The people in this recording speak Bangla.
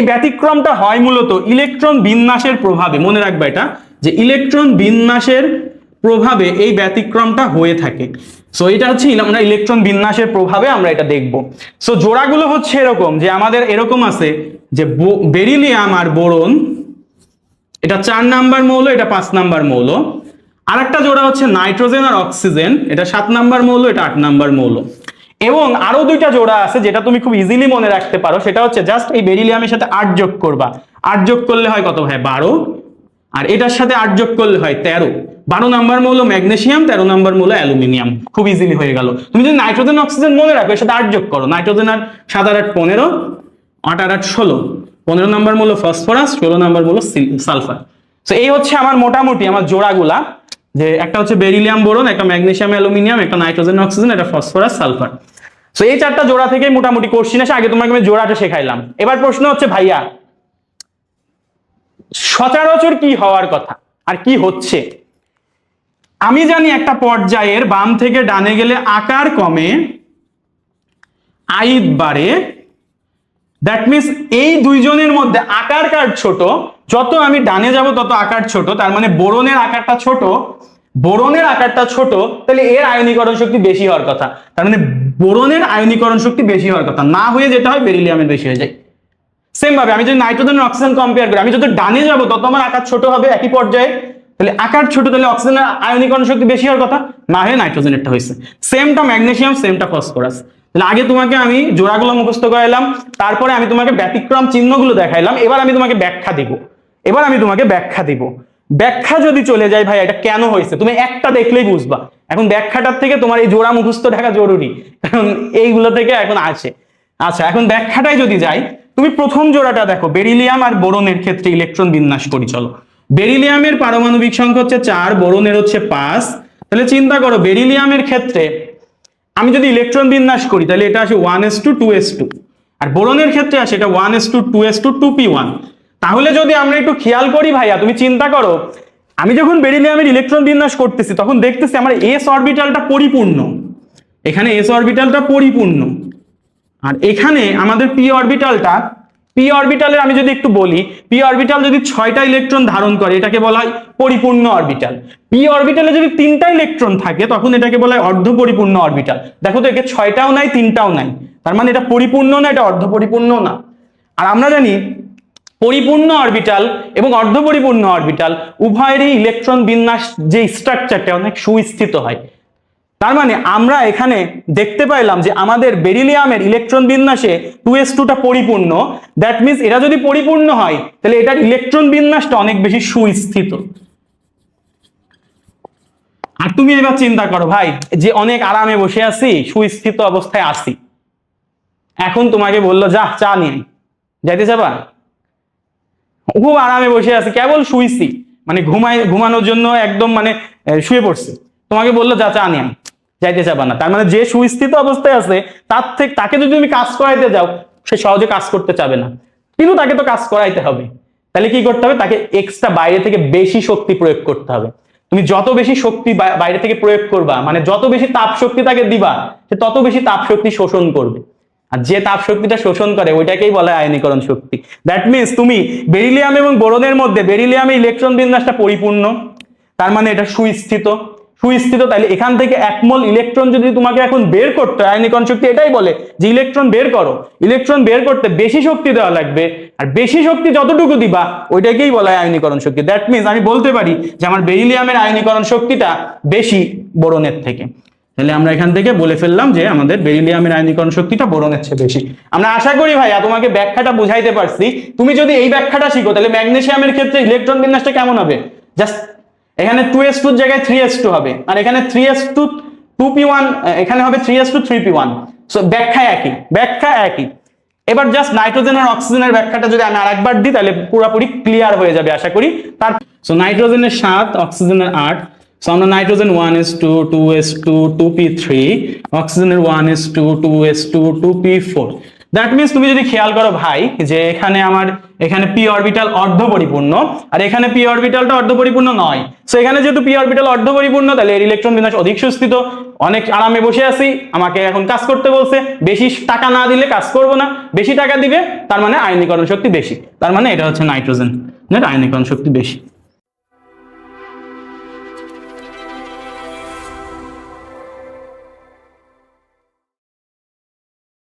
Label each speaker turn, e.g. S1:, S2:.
S1: এই ব্যতিক্রমটা হয় মূলত ইলেকট্রন বিন্যাসের প্রভাবে। মনে রাখবে এটা, যে ইলেকট্রন বিন্যাসের প্রভাবে এই ব্যতিক্রমটা হয়ে থাকে। সো এটা হচ্ছে আমরা ইলেকট্রন বিন্যাসের প্রভাবে আমরা এটা দেখব। সো জোড়াগুলো হচ্ছে এরকম, যে আমাদের এরকম আছে, যে বেরিলিয়াম আর বোরন, এটা চার নাম্বার মৌল, এটা পাঁচ নাম্বার মৌল। আর একটা জোড়া হচ্ছে নাইট্রোজেন আর অক্সিজেন, এটা সাত নাম্বার মৌল, এটা আট নাম্বার মৌল। এবং আরও দুইটা জোড়া আছে যেটা তুমি খুব ইজিলি মনে রাখতে পারো। সেটা হচ্ছে জাস্ট এই বেরিলিয়ামের সাথে আট যোগ করবা। আট যোগ করলে হয় কত হয় বারো। আর এটার সাথে আট যোগ করলে হয় তেরো। বারো নাম্বার মৌল ম্যাগনেসিয়াম, তেরো নাম্বার মৌল অ্যালুমিনিয়াম। খুব ইজিলি হয়ে গেল। তুমি যদি নাইট্রোজেন, অক্সিজেন মনে রাখো, এর সাথে আট যোগ করো। নাইট্রোজেন আর সাত আর আট পনেরো, আট আর আট ষোলো। পনেরো নাম্বার মূল ফসফরাস, ষোলো নাম্বার মৌল সালফার। তো এই হচ্ছে আমার মোটামুটি আমার জোড়াগুলা। যে একটা হচ্ছে বেরিলিয়াম বোরন, একটা ম্যাগনেসিয়াম অ্যালুমিনিয়াম, একটা নাইট্রোজেন, অক্সিজেন, একটা ফসফরাস, সালফার। তো এই চারটা জোড়া থেকে মোটামুটি কোশ্চিন আসে। আগে তোমাকে আমি জোড়াটা শেখাইলাম। এবার প্রশ্ন হচ্ছে, ভাইয়া, সচরাচর কি হওয়ার কথা? আর কি হচ্ছে? আমি জানি একটা পর্যায়ের বাম থেকে ডানে গেলে আকার কমে আইদ বাড়ে। দ্যাট মিনস এই দুইজনের মধ্যে আকার কার ছোট? যত আমি ডানে যাব, তত আকার ছোট। তার মানে বোরনের আকারটা ছোট। বোরনের আকারটা ছোট, তাহলে এর আয়নীকরণ শক্তি বেশি হওয়ার কথা। তার মানে বোরনের আয়নীকরণ শক্তি বেশি হওয়ার কথা। না হয়ে যেটা হয়, বেরিলিয়ামের বেশি হয়ে যায়। সেম ভাবে আমি যদি নাইট্রোজেন অক্সিজেন কম্পেয়ার করি, আমি যত ডানে যাব, তত আমার আকার ছোট হবে একই পর্যায়ে। তাহলে আকার ছোট, তাহলে অক্সিজেনের আয়নীকরণ শক্তি বেশি হওয়ার কথা। না হয়ে নাইট্রোজেনেরটা হয়েছে। সেমটা ম্যাগনেসিয়াম, সেমটা ফসফরাস। তাহলে আগে তোমাকে আমি জোড়াগুলো মুখস্থ করাইলাম। তারপরে আমি তোমাকে ব্যতিক্রম চিহ্নগুলো দেখাইলাম। এবার আমি তোমাকে ব্যাখ্যা দিব। এবার আমি তোমাকে ব্যাখ্যা দিব। ব্যাখ্যা যদি চলে যায় ভাই এটা কেন হয়েছে? তুমি একটা দেখলেই বুঝবা। এখন ব্যাখ্যাটার থেকে তোমার এই জোড়া মুখস্থ ঢাকা জরুরি। কারণ এইগুলো থেকে এখন আছে। আচ্ছা এখন ব্যাখ্যাটাই যদি যাই তুমি প্রথম জোড়াটা দেখো, বেরিলিয়াম আর বোরনের ক্ষেত্রে ইলেকট্রন বিন্যাস করি, চলো। বেরিলিয়ামের পারমাণবিক সংখ্যা হচ্ছে চার, বোরনের হচ্ছে পাঁচ। তাহলে চিন্তা করো, বেরিলিয়ামের ক্ষেত্রে আমি যদি ইলেকট্রন বিন্যাস করি, তাহলে এটা আসে one S two two S two আর বোরনের ক্ষেত্রে আসে এটা one S two two S two two P one তাহলে যদি আমরা একটু খেয়াল করি ভাইয়া, তুমি চিন্তা করো, আমি যখন বেরিলিয়ামের ইলেকট্রন বিন্যাস করতেছি, তখন দেখতেছি আমার এস অরবিটালটা পরিপূর্ণ। এখানে এস অরবিটালটা পরিপূর্ণ। আর এখানে আমাদের পি অরবিটালটা পি অরবিটালের আমি যদি একটু বলি পি অরবিটাল যদি ছয়টা ইলেকট্রন ধারণ করে, এটাকে বলা হয় পরিপূর্ণ অরবিটাল পি অরবিটালে যদি তিনটা ইলেকট্রন থাকে, তখন এটাকে বলা হয় অর্ধ পরিপূর্ণ অরবিটাল দেখো তো, একে ছয়টাও নাই, তিনটাও নাই। তার মানে এটা পরিপূর্ণ না, এটা অর্ধ পরিপূর্ণ না। আর আমরা জানি পরিপূর্ণ অরবিটাল এবং অর্ধপরিপূর্ণ অরবিটাল উভয়েরই ইলেকট্রন বিন্যাস যে স্ট্রাকচারটা অনেক সুস্থিত হয়। তার মানে আমরা এখানে দেখতে পাইলাম যে আমাদের বেরিলিয়ামের ইলেকট্রন বিন্যাসে টু এস টুটা পরিপূর্ণ। দ্যাট মিনস এটা যদি পরিপূর্ণ হয়, তাহলে এটার ইলেকট্রন বিন্যাসটা অনেক বেশি সুস্থিত। আর তুমি এবার চিন্তা করো ভাই, যে অনেক আরামে বসে আছি, সুস্থিত অবস্থায় আছি। এখন তোমাকে বলল, যা, চা নিয়ে যাইতে যাবা খুব আরামে বসে আছে, কেবল শুইছি। মানে ঘুমাই ঘুমানোর জন্য একদম মানে শুয়ে পড়ছে। তোমাকে বলল যা চা নিয়ে। যাইতে যাবা না। তার মানে যে সুস্থিত অবস্থায় আছে, তার থেকে তাকে যদি তুমি কাজ করাইতে যাও, সে সহজে কাজ করতে চাবে না। কিন্তু তাকে তো কাজ করাইতে হবে। তাহলে কি করতে হবে? তাকে এক্সট্রা বাইরে থেকে বেশি শক্তি প্রয়োগ করতে হবে। তুমি যত বেশি শক্তি বাইরে থেকে প্রয়োগ করবা মানে যত বেশি তাপ শক্তি তাকে দিবা, সে তত বেশি তাপ শক্তি শোষণ করবে। আর যে তাপ শক্তিটা শোষণ করে, ওইটাকেই বলা আয়নীকরণ শক্তি। দ্যাট মিনস তুমি বেরিলিয়াম এবং বোরনের মধ্যে, বেরিলিয়ামে ইলেকট্রন বিন্যাসটা পরিপূর্ণ, তার মানে এটা সুস্থিত। সুস্থিত, তাহলে এখান থেকে একমল ইলেকট্রন যদি তোমাকে এখন বের করতে হয়, আয়নীকরণ শক্তি এটাই বলে যে ইলেকট্রন বের করো। ইলেকট্রন বের করতে বেশি শক্তি দেওয়া লাগবে, আর বেশি শক্তি যতটুকু দিবা, ওইটাকেই বলা হয় আয়নীকরণ শক্তি। দ্যাট মিনস আমি বলতে পারি যে আমার বেরিলিয়ামের আয়নীকরণ শক্তিটা বেশি বোরনের থেকে। তাহলে আমরা এখান থেকে বলে ফেললাম যে আমাদের বেরিলিয়ামের আয়নীকরণ শক্তিটা বোরনের চেয়ে বেশি। আমরা আশা করি ভাইয়া তোমাকে ব্যাখ্যাটা বুঝাইতে পারছি। তুমি যদি এই ব্যাখ্যাটা শিখো, তাহলে ম্যাগনেসিয়ামের ক্ষেত্রে ইলেকট্রন বিন্যাসটা কেমন হবে? জাস্ট এখানে টু এস টুর জায়গায় থ্রি এস টু হবে। আর এখানে three S two two P one এখানে হবে three S two three P one so ব্যাখ্যা একই ব্যাখ্যা একই। এবার জাস্ট নাইট্রোজেন আর অক্সিজেনের ব্যাখ্যাটা যদি আমি আরেকবার দিই, তাহলে পুরোপুরি ক্লিয়ার হয়ে যাবে, আশা করি। তার সো নাইট্রোজেনের সাত, অক্সিজেনের আট সো আমরা nitrogen one S two two S two two P three অক্সিজেনের one S two two S two two four that means তুমি যদি খেয়াল করো ভাই, যে এখানে আমার, এখানে পি অরবিটাল অর্ধ পরিপূর্ণ আর এখানে পি অরবিটালটা অর্ধ পরিপূর্ণ নয়। সো এখানে যেহেতু পি অরবিটাল অর্ধ পরিপূর্ণ তাহলে এর ইলেকট্রন বিন্যাস অধিক সুস্থিত। অনেক আরামে বসে আছি, আমাকে এখন কাজ করতে বলছে। বেশি টাকা না দিলে কাজ করব না। বেশি টাকা দিবে, তার মানে আয়নীকরণ শক্তি বেশি। তার মানে এটা হচ্ছে নাইট্রোজেন আয়নীকরণ শক্তি বেশি।